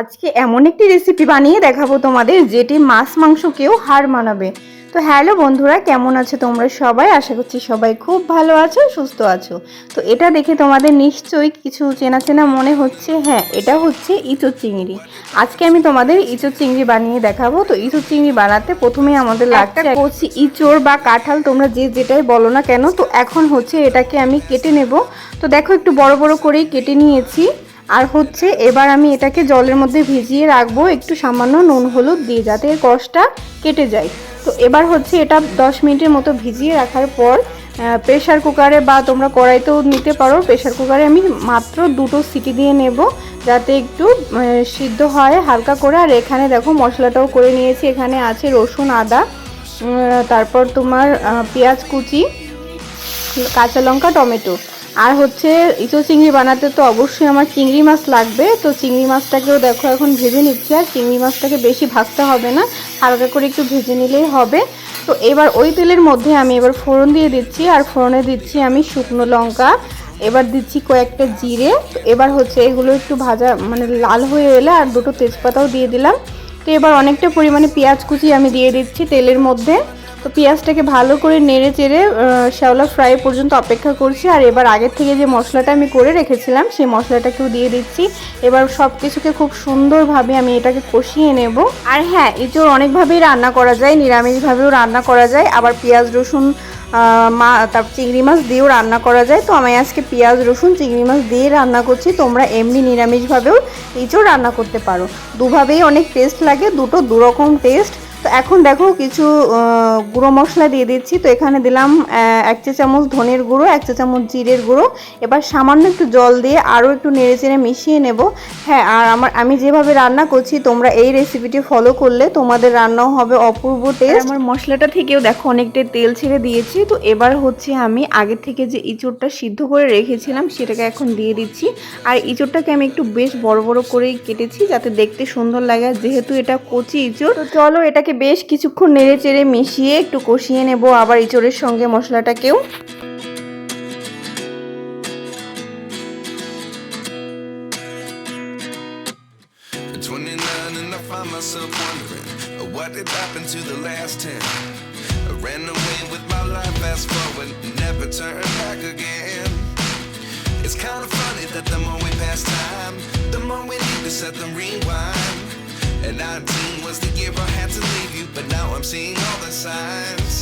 আজকে এমন একটি রেসিপি বানিয়ে দেখাবো তোমাদের যেটি মাছ মাংসকেও হার মানাবে। তো হ্যালো বন্ধুরা কেমন আছো তোমরা সবাই? আশা করছি সবাই খুব ভালো আছো সুস্থ আছো। তো এটা দেখে তোমাদের নিশ্চয়ই কিছু চেনা চেনা মনে হচ্ছে। হ্যাঁ এটা হচ্ছে ইঁচড় চিংড়ি। আজকে আমি তোমাদের ইঁচড় চিংড়ি বানিয়ে দেখাবো। তো ইঁচড় চিংড়ি বানাতে প্রথমে আমাদের লাগতে কচি ইঁচড় বা কাঁঠাল তোমরা যে যেটাই বলো না কেন তো এখন হচ্ছে এটাকে আমি কেটে নেব। তো দেখো একটু বড় বড় করেই কেটে নিয়েছি। আর হচ্ছে এবার আমি এটাকে জলের মধ্যে ভিজিয়ে রাখব, একটু সামান্য নুন, হলুদ দিয়ে যাতে এর কষটা কেটে যায়। তো এবার হচ্ছে এটা দশ মিনিটের মতো ভিজিয়ে রাখার পর প্রেশার কুকারে বা তোমরা কড়াইতেও নিতে পারো প্রেশার কুকারে আমি মাত্র দুটো সিটি দিয়ে নেব, যাতে একটু সিদ্ধ হয় হালকা করে। আর এখানে দেখো মশলাটাও করে নিয়েছি, এখানে আছে রসুন, আদা তারপর তোমার পেঁয়াজ কুচি, কাঁচা লঙ্কা, টমেটো। আর হচ্ছে ইঁচো চিংড়ি বানাতে তো অবশ্যই আমার চিংড়ি মাছ লাগবে, তো চিংড়ি মাছটাকেও দেখো এখন ভেজে নিচ্ছি, আর চিংড়ি মাছটাকে বেশি ভাজতে হবে না, হালকা করে একটু ভেজে নিলেই হবে। তো এবার ওই তেলের মধ্যে আমি এবার ফোড়ন দিয়ে দিচ্ছি, আর ফোড়নে দিচ্ছি আমি শুকনো লঙ্কা, এবার দিচ্ছি কয়েকটা জিরে এবার হচ্ছে এগুলো একটু ভাজা মানে লাল হয়ে এলে আর দুটো তেজপাতাও দিয়ে দিলাম। তো এবার অনেকটা পরিমাণে পেঁয়াজ কুচি আমি দিয়ে দিচ্ছি তেলের মধ্যে। তো পেঁয়াজটাকে ভালো করে নেড়ে চেড়ে শ্যাওলা ফ্রাই পর্যন্ত অপেক্ষা করছি। আর এবার আগের থেকে যে মশলাটা আমি করে রেখেছিলাম, সেই মশলাটাকেও দিয়ে দিচ্ছি। এবার সব কিছুকে খুব সুন্দরভাবে আমি এটাকে কষিয়ে নেব। আর হ্যাঁ এঁচোড় অনেকভাবেই রান্না করা যায়, নিরামিষভাবেও রান্না করা যায়। আবার পেঁয়াজ, রসুন মা, তারপর চিংড়ি মাছ দিয়েও রান্না করা যায়। তো আমি আজকে পেঁয়াজ, রসুন, চিংড়ি মাছ দিয়ে রান্না করছি। তোমরা এমনি নিরামিষভাবেও এঁচোড় রান্না করতে পারো। দুভাবেই অনেক টেস্ট লাগে, দুটো দুরকম টেস্ট তো এখন দেখো কিছু গুঁড়ো মশলা দিয়ে দিচ্ছি। তো এখানে দিলাম এক চা চামচ ধনের গুঁড়ো এক চা চামচ জিরের গুঁড়ো। এবার সামান্য একটু জল দিয়ে আরও একটু নেড়ে চেড়ে মিশিয়ে নেব। হ্যাঁ আর আমার আমি যেভাবে রান্না করছি তোমরা এই রেসিপিটি ফলো করলে তোমাদের রান্নাও হবে অপূর্ব টেস্ট আমার মশলাটা থেকেও দেখো অনেকটাই তেল ছেড়ে দিয়েছি। তো এবার হচ্ছে আমি আগে থেকে যে ইঁচড়টা সিদ্ধ করে রেখেছিলাম সেটাকে এখন দিয়ে দিচ্ছি। আর ইঁচড়টাকে আমি একটু বেশ বড় বড় করেই কেটেছি যাতে দেখতে সুন্দর লাগে। যেহেতু এটা কচি ইঁচড় তো চলো এটাকে বেশ কিছুক্ষণ নেড়ে চেড়ে মিশিয়ে একটু কষিয়ে নেব আবার ইঁচড়ের সঙ্গে মশলাটাকেও. It's kind of funny that the more we pass time, the more we need to set them rewind. And 19 was the year I had to leave you, but now I'm seeing all the signs.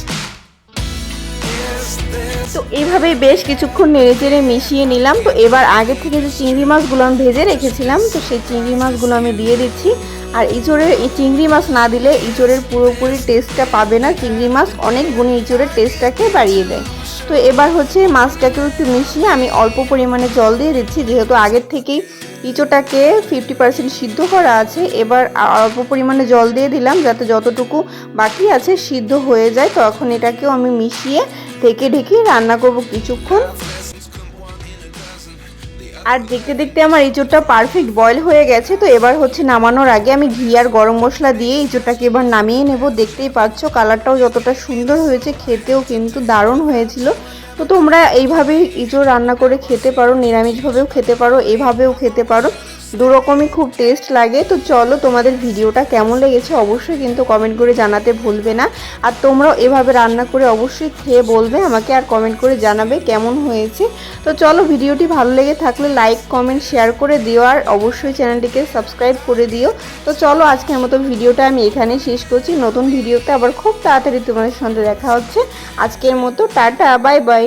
তো এইভাবেই বেশ কিছুক্ষণ নেড়ে চেড়ে মিশিয়ে নিলাম। তো এবার আগে থেকে যে চিংড়ি মাছগুলো আমি ভেজে রেখেছিলাম তো সেই চিংড়ি মাছগুলো আমি দিয়ে দিচ্ছি। আর ইঁচড়ের এই চিংড়ি মাছ না দিলে ইঁচড়ের পুরোপুরি টেস্টটা পাবে না। চিংড়ি মাছ অনেক গুণে ইঁচড়ের টেস্টটাকে বাড়িয়ে দেয়। তো এবার হচ্ছে মাছটাকেও একটু মিশিয়ে আমি অল্প পরিমাণে জল দিয়ে দিচ্ছি। যেহেতু আগের থেকেই ইঁচোটাকে ফিফটি পার্সেন্ট সিদ্ধ করা আছে, এবার অল্প পরিমাণে জল দিয়ে দিলাম যাতে যতটুকু বাকি আছে সিদ্ধ হয়ে যায়। তখন এটাকেও আমি মিশিয়ে ঢেকে ঢেকে রান্না করব কিছুক্ষণ। আর দেখতে দেখতে আমার ইঁচুরটা পারফেক্ট বয়েল হয়ে গেছে, তো এবার হচ্ছে নামানোর আগে আমি ঘি আর গরম মশলা দিয়ে ইঁচুরটাকে এবার নামিয়ে নেব। দেখতেই পাচ্ছ কালারটাও যতটা সুন্দর হয়েছে, খেতেও কিন্তু দারুণ হয়েছিল। তো তোমরা এইভাবেই ইঁচুর রান্না করে খেতে পারো, নিরামিষভাবেও খেতে পারো, এভাবেও খেতে পারো। দুরকমই খুব টেস্ট লাগে। তো চলো তোমাদের ভিডিওটা কেমন লেগেছে অবশ্যই কিন্তু কমেন্ট করে জানাতে ভুলবে না। আর তোমরাও এভাবে রান্না করে অবশ্যই খেয়ে বলবে, আমাকে আর কমেন্ট করে জানাবে কেমন হয়েছে। তো চলো ভিডিওটি ভালো লেগে থাকলে লাইক কমেন্ট শেয়ার করে দিও, আর অবশ্যই চ্যানেলটিকে সাবস্ক্রাইব করে দিও। তো চলো আজকের মতো ভিডিওটা আমি এখানেই শেষ করছি। নতুন ভিডিওতে আবার খুব তাড়াতাড়ি তোমাদের সঙ্গে দেখা হচ্ছে। আজকের মতো tata bye bye